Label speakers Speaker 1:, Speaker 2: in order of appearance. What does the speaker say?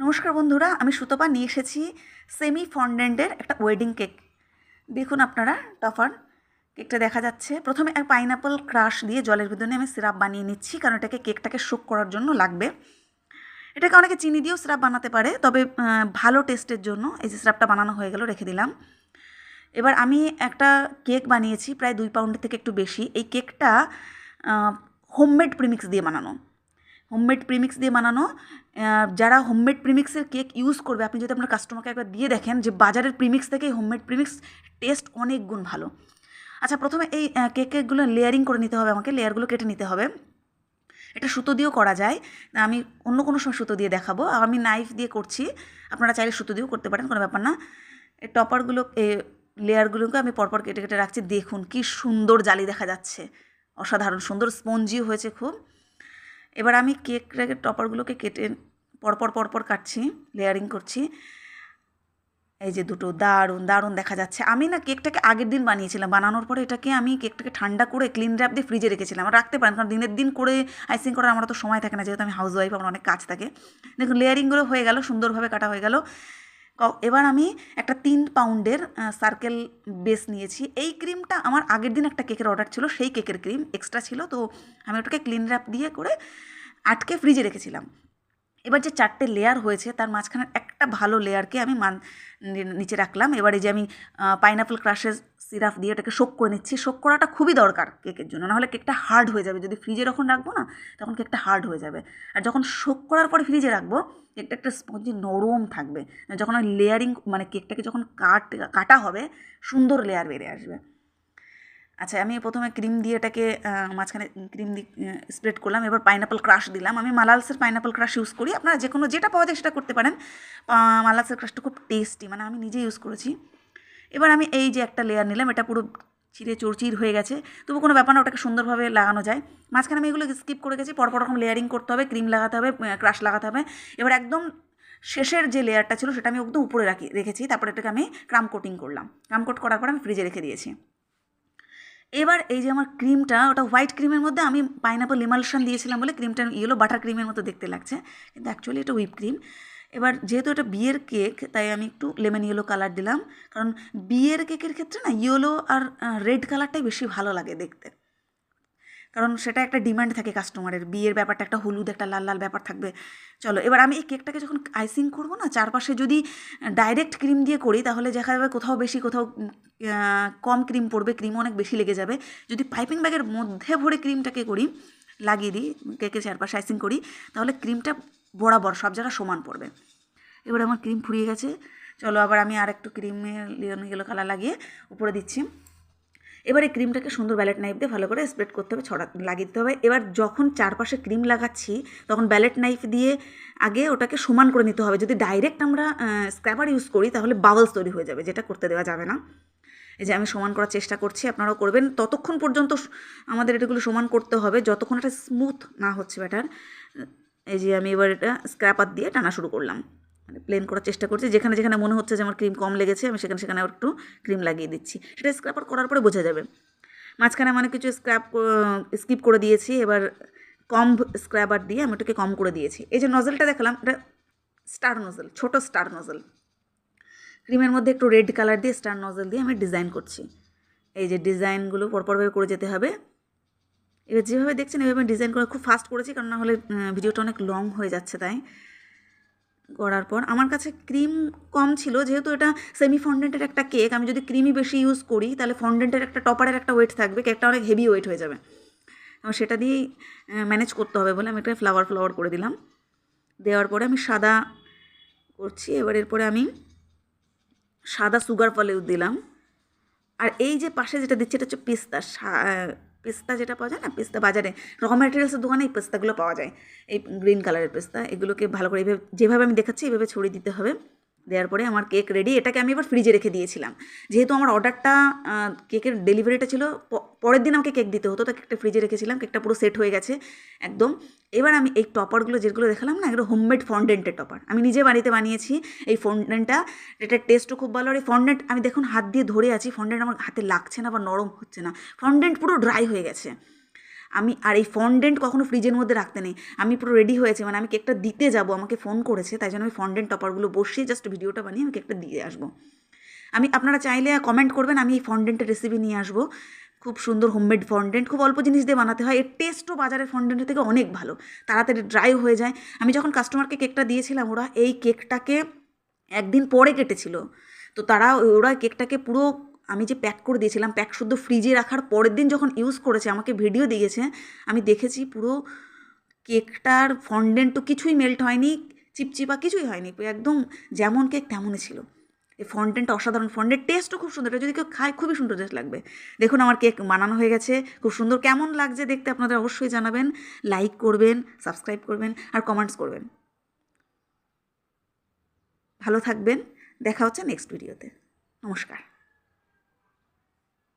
Speaker 1: নমস্কার বন্ধুরা, আমি সুতপা। নিয়ে এসেছি সেমি ফন্ডেন্টের একটা ওয়েডিং কেক দেখুন আপনারা টফার কেকটা দেখা যাচ্ছে। প্রথমে এক পাইনাপল ক্রাশ দিয়ে জলের ভিতরে আমি সিরাপ বানিয়ে নিচ্ছি, কারণ এটাকে কেকটাকে শুক করার জন্য লাগবে। এটাকে অনেকে চিনি দিয়েও সিরাপ বানাতে পারে, তবে ভালো টেস্টের জন্য এই যে সিরাপটা বানানো হয়ে গেল, রেখে দিলাম। এবার আমি একটা কেক বানিয়েছি, প্রায় দুই পাউন্ডের থেকে একটু বেশি। এই কেকটা হোমমেড প্রিমিক্স দিয়ে বানানো। হোমমেড প্রিমিক্স দিয়ে বানানো যারা হোমমেড প্রিমিক্সের কেক ইউজ করবে, আপনি যদি আপনার কাস্টমারকে একবার দিয়ে দেখেন যে বাজারের প্রিমিক্স থেকে হোমমেড প্রিমিক্স টেস্ট অনেক গুণ ভালো। আচ্ছা প্রথমে এই কেকগুলো লেয়ারিং করে নিতে হবে আমাকে লেয়ারগুলো কেটে নিতে হবে। এটা সুতো দিয়েও করা যায়। আমি অন্য কোনো সময় সুতো দিয়ে দেখাবো। আর আমি নাইফ দিয়ে করছি। আপনারা চাইলে সুতো দিয়েও করতে পারেন, কোনো ব্যাপার না। এই টপারগুলো এই লেয়ারগুলোকে আমি পরপর কেটে কেটে রাখছি। দেখুন কি সুন্দর জালি দেখা যাচ্ছে। অসাধারণ, সুন্দর স্পঞ্জিও হয়েছে খুব। এবার আমি কেক টপারগুলোকে কেটে পরপর পরপর কাটছি লেয়ারিং করছি। এই যে দুটো দারুণ দারুণ দেখা যাচ্ছে। আমি না কেকটাকে আগের দিন বানিয়েছিলাম। বানানোর পরে এটাকে আমি কেকটাকে ঠান্ডা করে ক্লিন র্যাপ দিয়ে ফ্রিজে রেখেছিলাম। রাখতে পারেন, কারণ দিনের দিন করে আইসিং করার আমার তো সময় থাকে না। যেহেতু আমি হাউস ওয়াইফ আমার অনেক কাজ থাকে। দেখুন লেয়ারিংগুলো হয়ে গেল, সুন্দরভাবে কাটা হয়ে গেল। এবার আমি একটা তিন পাউন্ডের সার্কেল বেস নিয়েছি। এই ক্রিমটা আমার আগের দিন একটা কেকের অর্ডার ছিল, সেই কেকের ক্রিম এক্সট্রা ছিল, তো আমি ওটাকে ক্লিন র্যাপ দিয়ে করে আটকে ফ্রিজে রেখেছিলাম। এবার যে চারটে লেয়ার হয়েছে, তার মাঝখানের একটা ভালো লেয়ারকে আমি মান নিচে রাখলাম। এবারে যে আমি পাইনাপল ক্রাশের সিরাপ দিয়ে এটাকে শোক করে নিচ্ছি। শোক করাটা খুবই দরকার কেকের জন্য। নাহলে কেকটা হার্ড হয়ে যাবে। যদি ফ্রিজে যখন রাখব না, তখন কেকটা হার্ড হয়ে যাবে। আর যখন শোক করার পরে ফ্রিজে রাখব, কেকটা একটা স্পঞ্জি নরম থাকবে। যখন ওই লেয়ারিং মানে কেকটাকে যখন কাট, কাটা হবে, সুন্দর লেয়ার বেড়ে আসবে। আচ্ছা আমি প্রথমে ক্রিম দিয়ে এটাকে মাঝখানে ক্রিম দিয়ে স্প্রেড করলাম। এবার পাইনাপল ক্রাশ দিলাম। আমি মালালসের পাইনাপল ক্রাশ ইউজ করি। আপনারা যে কোনো যেটা পাওয়া যায় সেটা করতে পারেন। মালালসের ক্রাশটা খুব টেস্টি মানে আমি নিজে ইউজ করেছি। এবার আমি এই যে একটা লেয়ার নিলাম, এটা পুরো চিরে চৌচির হয়ে গেছে। তবু কোনো ব্যাপার না, ওটাকে সুন্দরভাবে লাগানো যায়। মাঝখানে আমি এগুলো স্কিপ করে গেছি, পরপর রকম লেয়ারিং করতে হবে ক্রিম লাগাতে হবে ক্রাশ লাগাতে হবে। এবার একদম শেষের যে লেয়ারটা ছিল, সেটা আমি একদম উপরে রাখি, রেখেছি, তারপর এটাকে আমি ক্রাম কোটিং করলাম। ক্রাম কোট করার পর আমি ফ্রিজে রেখে দিয়েছি। এবার এই যে আমার ক্রিমটা ওটা হোয়াইট ক্রিমের মধ্যে আমি পাইনাপল ইমালশন দিয়েছিলাম বলে ক্রিমটা ইয়েলো বাটার ক্রিমের মতো দেখতে লাগছে। কিন্তু অ্যাকচুয়ালি এটা হুইপ ক্রিম এবার যেহেতু এটা বিয়ের কেক তাই আমি একটু লেমন ইয়েলো কালার দিলাম। কারণ বিয়ের কেকের ক্ষেত্রে না ইয়েলো আর রেড কালারটাই বেশি ভালো লাগে দেখতে। কারণ সেটা একটা ডিমান্ড থাকে কাস্টমারের বিয়ের ব্যাপারটা একটা হলুদ, একটা লাল লাল ব্যাপার থাকবে। চলো, এবার আমি এই কেকটাকে যখন আইসিং করব না, চারপাশে যদি ডাইরেক্ট ক্রিম দিয়ে করি, তাহলে দেখা যাবে কোথাও বেশি, কোথাও কম ক্রিম পড়বে ক্রিম অনেক বেশি লেগে যাবে। যদি পাইপিং ব্যাগের মধ্যে ভরে ক্রিমটাকে করি, লাগিয়ে দিই কেকের চারপাশে আইসিং করি, তাহলে ক্রিমটা বরাবর, সব জায়গায় সমান পড়বে। এবার আমার ক্রিম ফুরিয়ে গেছে। চলো আবার আমি আর একটু ক্রিমের লিওন গেলো কালার লাগিয়ে উপরে দিচ্ছি। এবার এই ক্রিমটাকে সুন্দর ব্যালেট নাইফ দিয়ে ভালো করে স্প্রেড করতে হবে, ছড়া লাগিয়ে দিতে হবে। এবার যখন চারপাশে ক্রিম লাগাচ্ছি, তখন ব্যালেট নাইফ দিয়ে আগে ওটাকে সমান করে নিতে হবে। যদি ডাইরেক্ট আমরা স্ক্র্যাপার ইউজ করি, তাহলে বাবলস তৈরি হয়ে যাবে, যেটা করতে দেওয়া যাবে না। এই যে আমি সমান করার চেষ্টা করছি, আপনারাও করবেন। ততক্ষণ পর্যন্ত আমাদের এটাগুলো সমান করতে হবে। যতক্ষণ এটা স্মুথ না হচ্ছে ব্যাটার এই যে আমি এবার এটা স্ক্র্যাপার দিয়ে টানা শুরু করলাম। মানে প্লেন করার চেষ্টা করছি। যেখানে যেখানে মনে হচ্ছে যে আমার ক্রিম কম লেগেছে, আমি সেখানে সেখানে একটু ক্রিম লাগিয়ে দিচ্ছি। সেটা স্ক্র্যাপার করার পরে বোঝা যাবে। মাঝখানে আমি অনেক কিছু স্ক্র্যাপ স্কিপ করে দিয়েছি। এবার কম স্ক্র্যাবার দিয়ে আমি ওটাকে কম করে দিয়েছি। এই যে নজলটা দেখালাম, এটা স্টার নজল ছোট স্টার নজল ক্রিমের মধ্যে একটু রেড কালার দিয়ে স্টার নজল দিয়ে আমি ডিজাইন করছি। এই যে ডিজাইনগুলো পরপরভাবে করে যেতে হবে। এবার যেভাবে দেখছেন, এভাবে ডিজাইন করে খুব ফাস্ট করেছি, কারণ না হলে ভিডিওটা অনেক লং হয়ে যাচ্ছে তাই। করার পর আমার কাছে ক্রিম কম ছিল, যেহেতু এটা সেমি ফন্ডেন্টের একটা কেক আমি যদি ক্রিমই বেশি ইউজ করি, তাহলে ফন্ডেন্টের একটা টপারের একটা ওয়েট থাকবে কেকটা অনেক হেভি ওয়েট হয়ে যাবে। এবং সেটা দিয়েই ম্যানেজ করতে হবে বলে আমি একটা ফ্লাওয়ার ফ্লাওয়ার করে দিলাম। দেওয়ার পরে আমি সাদা করছি, এবার এরপরে আমি সাদা সুগার ফলেও দিলাম। আর এই যে পাশে যেটা দিচ্ছে, এটা হচ্ছে পেস্তা পেস্তা যেটা পাওয়া যায় না, পেস্তা বাজারে র ম্যাটেরিয়ালসের দোকানে এই পেস্তাগুলো পাওয়া যায়। এই গ্রিন কালারের পেস্তা, এগুলোকে ভালো করে এইভাবে যেভাবে আমি দেখাচ্ছি এইভাবে ছড়িয়ে দিতে হবে। দেওয়ার পরে আমার কেক রেডি এটাকে আমি এবার ফ্রিজে রেখে দিয়েছিলাম। যেহেতু আমার অর্ডারটা কেকের ডেলিভারিটা ছিল পরের দিন আমাকে কেক দিতে হতো, তাকে কেকটা ফ্রিজে রেখেছিলাম কেকটা পুরো সেট হয়ে গেছে, একদম। এবার আমি এই টপারগুলো যেগুলো দেখালাম না, এগুলো হোমমেড ফন্ডেন্টের টপার আমি নিজে বাড়িতে বানিয়েছি এই ফন্ডেন্টটা এটার টেস্টও খুব ভালো, আর এই ফন্ডেন্ট আমি দেখুন হাত দিয়ে ধরে আছি ফন্ডেন্ট আমার হাতে লাগছে না বা নরম হচ্ছে না। ফন্ডেন্ট পুরো ড্রাই হয়ে গেছে। আমি, আর এই ফন্ডেন্ট কখনো ফ্রিজের মধ্যে রাখতে নেই। আমি পুরো রেডি হয়েছি মানে আমি কেকটা দিতে যাব, আমাকে ফোন করেছে, তাই জন্য আমি ফন্ডেন্ট টপারগুলো বসিয়ে জাস্ট ভিডিওটা বানিয়ে আমি কেকটা দিয়ে আসব। আমি, আপনারা চাইলে কমেন্ট করবেন, আমি এই ফন্ডেন্টের রেসিপি নিয়ে আসব। খুব সুন্দর হোমমেড ফন্ডেন্ট খুব অল্প জিনিস দিয়ে বানাতে হয়। এর টেস্টও বাজারের ফন্ডেন্টের থেকে অনেক ভালো। তাড়াতাড়ি ড্রাই হয়ে যায়। আমি যখন কাস্টমারকে কেকটা দিয়েছিলাম, ওরা এই কেকটাকে একদিন পরে কেটেছিল। তো তারা, ওরা কেকটাকে পুরো আমি যে প্যাক করে দিয়েছিলাম প্যাক শুদ্ধ ফ্রিজে রাখার পরের দিন যখন ইউজ করেছে, আমাকে ভিডিও দিয়েছে, আমি দেখেছি পুরো কেকটার ফন্ডেন্ট তো কিছুই মেল্ট হয়নি, চিপচিপা কিছুই হয়নি, একদম যেমন কেক তেমনই ছিল। এই ফন্ডেন্টটা অসাধারণ ফন্টের টেস্টও খুব সুন্দর। এটা যদি কেউ খায়, খুবই সুন্দর টেস্ট লাগবে। দেখুন, আমার কেক বানানো হয়ে গেছে। খুব সুন্দর কেমন লাগছে দেখতে আপনাদের অবশ্যই জানাবেন। লাইক করবেন সাবস্ক্রাইব করবেন আর কমেন্টস করবেন। ভালো থাকবেন। দেখা হচ্ছে নেক্সট ভিডিওতে নমস্কার।